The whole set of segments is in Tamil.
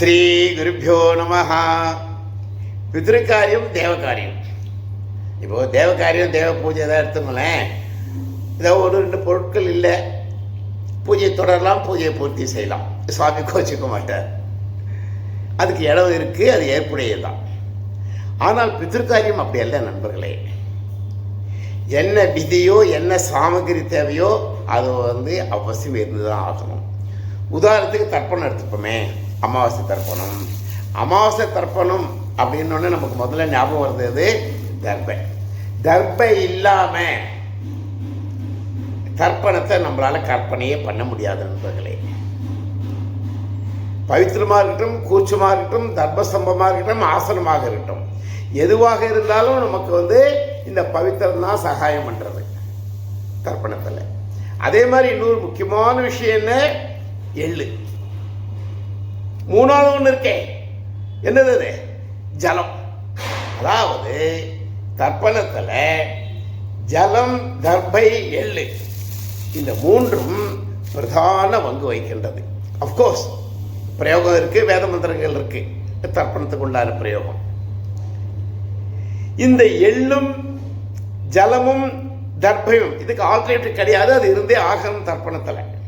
ஸ்ரீ குருப்பியோ நம பிதிருக்காரியம் தேவகாரியம். இப்போ தேவகாரியம் தேவ பூஜை தான் எடுத்துங்களேன் ஏதோ ஒரு ரெண்டு பொருட்கள் இல்லை. பூஜையை தொடரலாம் பூஜையை பூர்த்தி செய்யலாம். சுவாமி கோச்சிக்க மாட்டார். அதுக்கு இடம் இருக்குது அது ஏற்புடையது தான் ஆனால் பிதிருக்காரியம் அப்படி அல்ல நண்பர்களே. என்ன விதியோ என்ன சாமகிரி தேவையோ அது வந்து அவசியம் இருந்து தான் ஆகணும். உதாரணத்துக்கு தர்ப்பணம் எடுத்துப்போமே. அமாவாசை தர்ப்பணம். அமாவாசை தர்ப்பணம் அப்படின்னோடனே நமக்கு முதல்ல ஞாபகம் வருது தர்பை தர்பை இல்லாமல் தர்ப்பணத்தை நம்மளால் கற்பனையே பண்ண முடியாது நண்பர்களே. பவித்திரமாக இருக்கட்டும் கூச்சமாக இருக்கட்டும் தர்பசம்பமாக இருக்கட்டும் ஆசனமாக இருக்கட்டும். எதுவாக இருந்தாலும் நமக்கு வந்து இந்த பவித்திரம் தான் சகாயம் பண்ணுறது தர்ப்பணத்தில். அதே மாதிரி இன்னொரு முக்கியமான விஷயம் என்ன? எள்ளு. மூணாவது ஒன்று இருக்கே. என்னது அது? ஜலம். அதாவது தர்ப்பணத்தில் ஜலம் தர்பை எள்ளு. இந்த மூன்றும் பிரதான பங்கு வகிக்கின்றது. அஃப்கோர்ஸ் பிரயோகம் இருக்குது வேத மந்திரங்கள் இருக்குது தர்ப்பணத்துக்கு உண்டான பிரயோகம். இந்த எள்ளும் ஜலமும் தர்ப்பையும் இதுக்கு ஆல்டர்னேட்டிவ் கிடையாது. அது இருந்தே ஆகணும் தர்ப்பணத்தில்.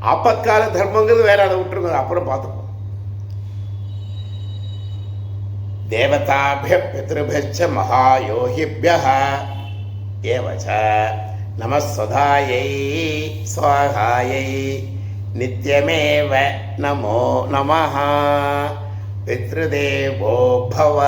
அப்பக்கால தர்மங்கிறது வேற அதை விட்டுருங்க. அப்புறம் பார்த்துப்போம். தேவதாபிய பித்ருபிச்ச மகாயோகிபிய ஏவச்ச நமஸ்வதாயை சுவாகாயை நித்யமேவ நமோ நமः பித்ருதேவோ பவ